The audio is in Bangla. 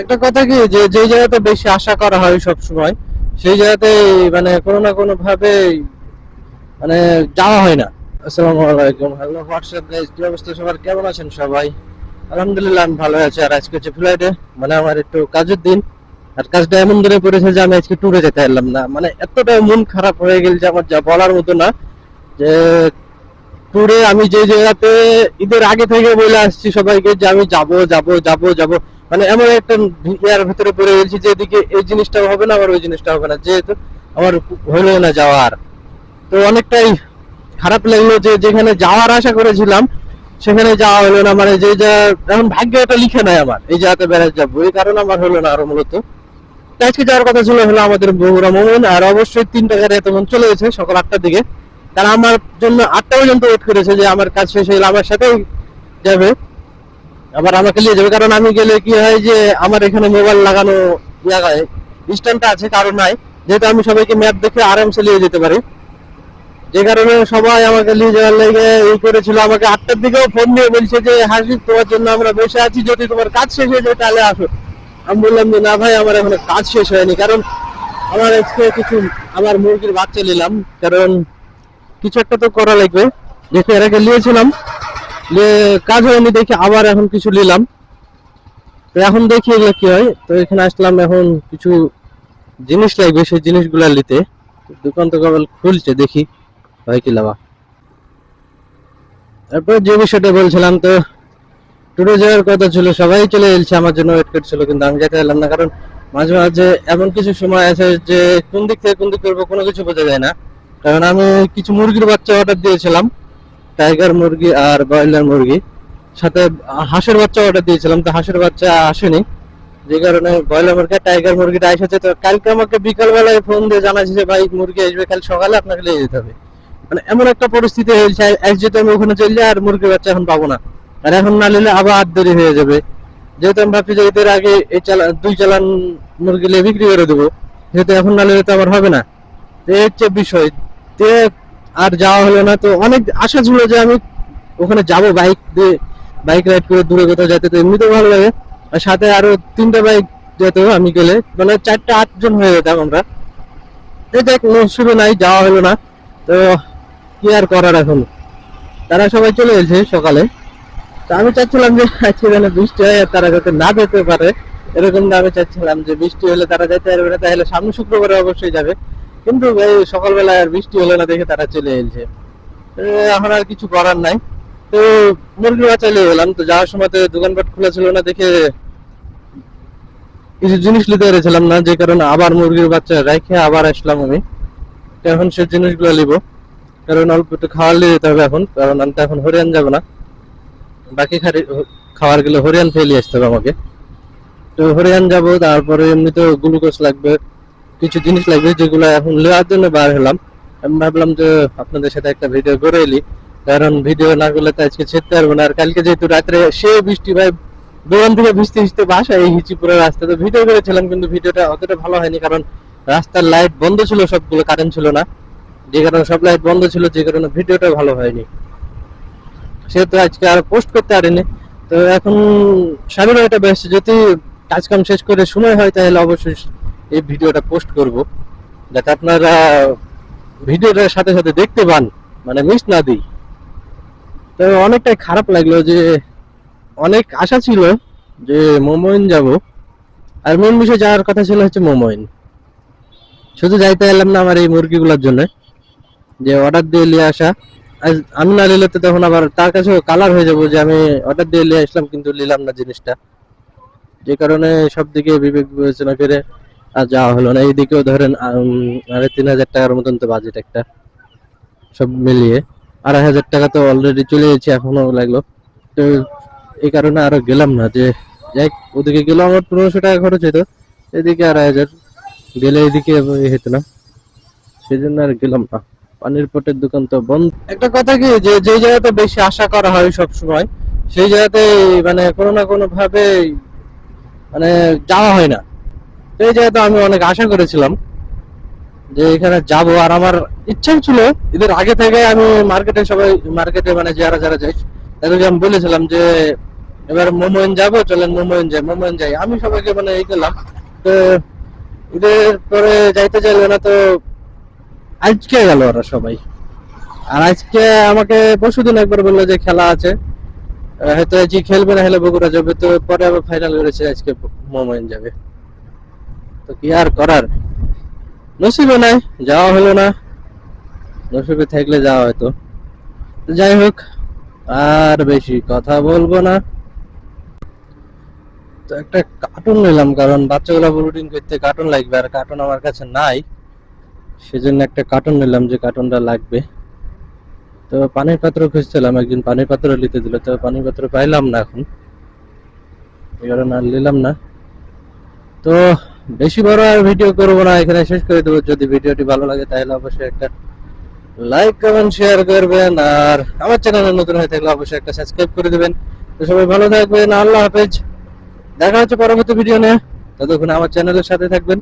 একটা কথা কি, যে যে জায়গাতে বেশি আশা করা হয় সব সময় সেই জায়গাতে মানে কোনো না কোনো ভাবে মানে যাওয়া হয় না। আসসালামু আলাইকুম। হ্যালো, হোয়াটসঅ্যাপ গাইস কি অবস্থা সবার? কেমন আছেন সবাই? আলহামদুলিল্লাহ আমি ভালো আছি। আর আজকে হচ্ছে ফ্লাইটে মানে আমার একটু কাজের দিন। আর কাজটা এমন ধরে পড়েছে যে আমি আজকে ট্যুরে যেতে পারলাম না। মানে এতটা মন খারাপ হয়ে গেল যে আমার যা বলার মতো না, যে ট্যুরে আমি যে জায়গাতে ঈদের আগে থেকে বলে আসছি সবাইকে যে আমি যাব যাব যাব যাব। মানে এমন একটা ইয়ার ভিতরে পড়ে গেছি যে এদিকে এই জিনিসটা হবে না, আবার ওই জিনিসটা হবে না, যেহেতু আমার হলো না যাওয়ার। তো অনেকটাই খারাপ লাগল যে যেখানে যাওয়ার আশা করেছিলাম, সেখানে যাওয়া হলো না। মানে যে যা, এখন ভাগ্য এটা লিখে নাই আমার, এই জায়গাতে বেড়াতে যাব, এই কারণে আমার হলো না আরও মূলত। আজকে যাওয়ার কথা ছিল হলো আমাদের বগুড়া মোমন আর অবশ্যই তিনটা গাড়ি তখন চলে গেছে সকাল আটটার দিকে। তারা আমার জন্য আটটা পর্যন্ত ওয়েট করেছে যে আমার কাজ শেষ হলে আমার সাথেই যাবে। আবার আমাকে নিয়ে যাবে, কারণ আমি গেলে কি হয় যে আমার এখানে মোবাইল লাগানো জায়গায় স্ট্যান্ডটা আছে, কারণ নাই। যেহেতু আমি সবাইকে ম্যাপ দেখে আরামসে নিয়ে যেতে পারি। যে কারণে সবাই আমাকে নিয়ে যাওয়ার লেগে এই করেছিল, আমাকে আটটার দিকেও ফোন দিয়ে বলছে যে হাসি তোমার জন্য আমরা বসে আছি, যদি তোমার কাজ শেষ হয়ে যায় তাহলে আসো। আমি বললাম যে, না ভাই, আমার এখনও কাজ শেষ হয়নি, কারণ আমার আজকে কিছু, আমার মুরগির বাচ্চা নিলাম, কারণ কিছু একটা তো করা লাগবে। দেখে এর আগে নিয়েছিলাম যে কাজ হয়নি দেখি আবার এখন কিছু নিলাম। তো এখন দেখি এগুলো কি হয়। তো এখানে আসলাম এখন কিছু জিনিস লাগবে, সেই জিনিসগুলো নিতে। দোকান তো কেবল খুলছে, দেখি হয় কি লাভা তারপর যে বিষয়টা বলছিলাম তো টুরে যাওয়ার কথা ছিল, সবাই চলে এলছে আমার জন্য ওয়েট করছিল, কিন্তু আমি যেতে পারলাম না, কারণ মাঝে মাঝে এমন কিছু সময় আছে যে কোন দিক থেকে কোন দিক করব, কোনো কিছু বোঝা যায় না। কারণ আমি কিছু মুরগির বাচ্চা অর্ডার দিয়েছিলাম। টাইগার মুরগি আর ব্রয়লার মুরগি। সাথে হাঁসের বাচ্চা অর্ডার দিয়েছিলাম, তো হাঁসের বাচ্চা আসেনি। যে কারণে ব্রয়লার মুরগি টাইগার মুরগিটা এসেছে, তো কালকে আমাকে বিকালবেলায় ফোন দিয়ে জানাচ্ছে যে, ভাই, মুরগি আসবে, কাল সকালে আপনাকে নিয়ে যেতে হবে। মানে এমন একটা পরিস্থিতি হয়েছে আজ যেহেতু আমি ওখানে চলে যাই আর মুরগির বাচ্চা এখন পাবো না। আর এখন না নিলে আবার দেরি হয়ে যাবে। যেহেতু আমি ভাবছি যে আগে এই চালান দুই চালান মুরগি নিয়ে বিক্রি করে দেবো। যেহেতু এখন না নিলে তো আমার হবে না। এই হচ্ছে বিষয় আর যাওয়া হলো না, তো অনেক আশা ছিল যে আমি ওখানে যাব বাইক দিয়ে বাইক রাইড করে দূরে কোথাও যেতে, তো এমনিতেও ভালো লাগে। আর সাথে আরও তিনটা বাইক যেত আমি গেলে মানে চারটা, আটজন হয়ে যেতাম আমরা। এই দেখ শুরু নাই, যাওয়া হলো না। তো কি আর করার এখন? তারা সবাই চলে এসেছে সকালে। তো আমি চাচ্ছিলাম যে আজকে যেন বৃষ্টি হয় আর তারা যাতে না যেতে পারে, এরকম আমি চাচ্ছিলাম যে বৃষ্টি হলে তারা যেতে পারবে না, তাহলে সামনে শুক্রবারে অবশ্যই যাবে। কিন্তু এই সকালবেলা আর বৃষ্টি হলো না দেখে তারা চলে এসেছে। তো এখন আর কিছু করার নাই। তো মুরগি বাচ্চা নিয়ে গেলাম। তো যাওয়ার সময় তো দোকানপাট খোলা ছিল না দেখে কিছু জিনিস নিতে পেরেছিলাম না, যে কারণে আবার মুরগির বাচ্চা রেখে আবার আসলাম আমি। এখন সে জিনিসগুলো নিবো। কারণ অল্প একটু খাওয়ার নিয়ে যেতে হবে এখন, কারণ আমি তো এখন হরিয়ান যাব না। বাকি খাবারগুলো হরিয়ান ফেলে আসতে হবে আমাকে। তো হরিয়ান যাব, তারপরে এমনি তো গ্লুকোজ লাগবে। কিছু জিনিস লাগবে যেগুলো এখন নেওয়ার জন্য বার হলাম। আমি ভাবলাম যে আপনাদের সাথে একটা ভিডিও করে এলি। কারণ ভিডিও না করলে তো আজকে ছেড়তে পারব না। আর কালকে যেহেতু রাত্রে সে বৃষ্টি ভাই দোকান থেকে ভিজতে ভিজতে বাসা এই হিচিপুরের রাস্তা তো ভিডিও করেছিলাম, কিন্তু ভিডিওটা অতটা ভালো হয়নি। কারণ রাস্তার লাইট বন্ধ ছিল, সবগুলো কারেন্ট ছিল না। যে কারণে সব লাইট বন্ধ ছিল, যে কারণে ভিডিওটা ভালো হয়নি। সেহেতু আজকে আর পোস্ট করতে পারিনি। তো এখন সামনে এটা বেশ যদি কাজকাম শেষ করে সময় হয়, তাহলে অবশ্যই এই ভিডিওটা পোস্ট করব, যাতে আপনারা ভিডিওটার সাথে সাথে দেখতে পান মানে মিস না দিই। তো অনেকটাই খারাপ লাগল যে অনেক আশা ছিল যে মোমোইন যাব। আর মেন বিষয় যাওয়ার কথা ছিল হচ্ছে মোমোইন। শুধু যাইতে এলাম না আমার এই মুরগিগুলোর জন্য, যে অর্ডার দিয়ে নিয়ে আসা। আমি না নিলে তো তখন আবার তার কাছেও কালার হয়ে যাব যে আমি অর্ডার দিয়ে নিয়ে আসলাম, কিন্তু নিলাম না জিনিসটা। যে কারণে সব দিকে বিবেক বিবেচনা করে আর যাওয়া হলো না, এইদিকেও ধরেন আড়াই তিন হাজার টাকার মতন তো বাজেট একটা। সব মিলিয়ে। আড়াই হাজার টাকা তো অলরেডি চলে গেছে এখনও লাগল। তো এই কারণে আরও গেলাম না যে যাই ওদিকে গেলেও আমার পনেরোশো টাকা খরচ হতো এদিকে আড়াই হাজার, গেলে এদিকে হতো না। সেই জন্য আর গেলাম না। পানির পটের দোকান তো বন্ধ। একটা কথা কি, যে যে জায়গাতে বেশি আশা করা হয় সব সময় সেই জায়গাতে মানে কোনো না কোনো ভাবে মানে যাওয়া হয় না। এই জায়গাতে আমি অনেক আশা করেছিলাম যে এখানে যাব। আর আমার ইচ্ছাও ছিল এদের আগে থেকে আমি মার্কেটে সবাই মার্কেটে মানে যারা যারা যাই তাদেরকে আমি বলেছিলাম যে এবার মোমোইন যাব, চলেন মোমোইন যাই মোমোইন যাই। আমি সবাইকে মানে এই করলাম। তো ঈদের পরে যাইতে চাইলো না তো আজকে গেল ওরা সবাই। আর আজকে আমাকে পরশুদিন একবার বলল যে খেলা আছে। হয়তো আজকে খেলবে না, হলে বগুড়া যাবে। তো পরে আবার ফাইনাল করেছে আজকে মোমোইন যাবে। তো কি আর করার? নসিবে নাই, যাওয়া হলো না। নসিবে থাকলে যাওয়া হয়তো যাই হোক, আর বেশি কথা বলব না। তো একটা কার্টুন নিলাম, কারণ বাচ্চাগুলা রুটিন করতে কার্টুন লাগবে আর কার্টুন আমার কাছে নাই। সেজন্য একটা কার্টুন নিলাম যে কার্টুনটা লাগবে। তো পানির পাত্র খুঁজছিলাম, একদিন পানির পাত্র নিতে দিল, তো পানির পাত্র পাইলাম না এখন। এই কারণে আর নিলাম না। তো বেশি বড় আর ভিডিও করব না, এখানে শেষ করে দেবো। যদি ভিডিওটি ভালো লাগে, তাহলে অবশ্যই একটা লাইক কমেন্ট শেয়ার করবেন। আর আমার চ্যানেলে নতুন হয়ে থাকলে অবশ্যই একটা সাবস্ক্রাইব করে দেবেন। তো সবাই ভালো থাকবেন, আল্লাহ হাফেজ। দেখা হচ্ছে পরবর্তী ভিডিও নিয়ে। ততক্ষণ আমার চ্যানেলের সাথে থাকবেন।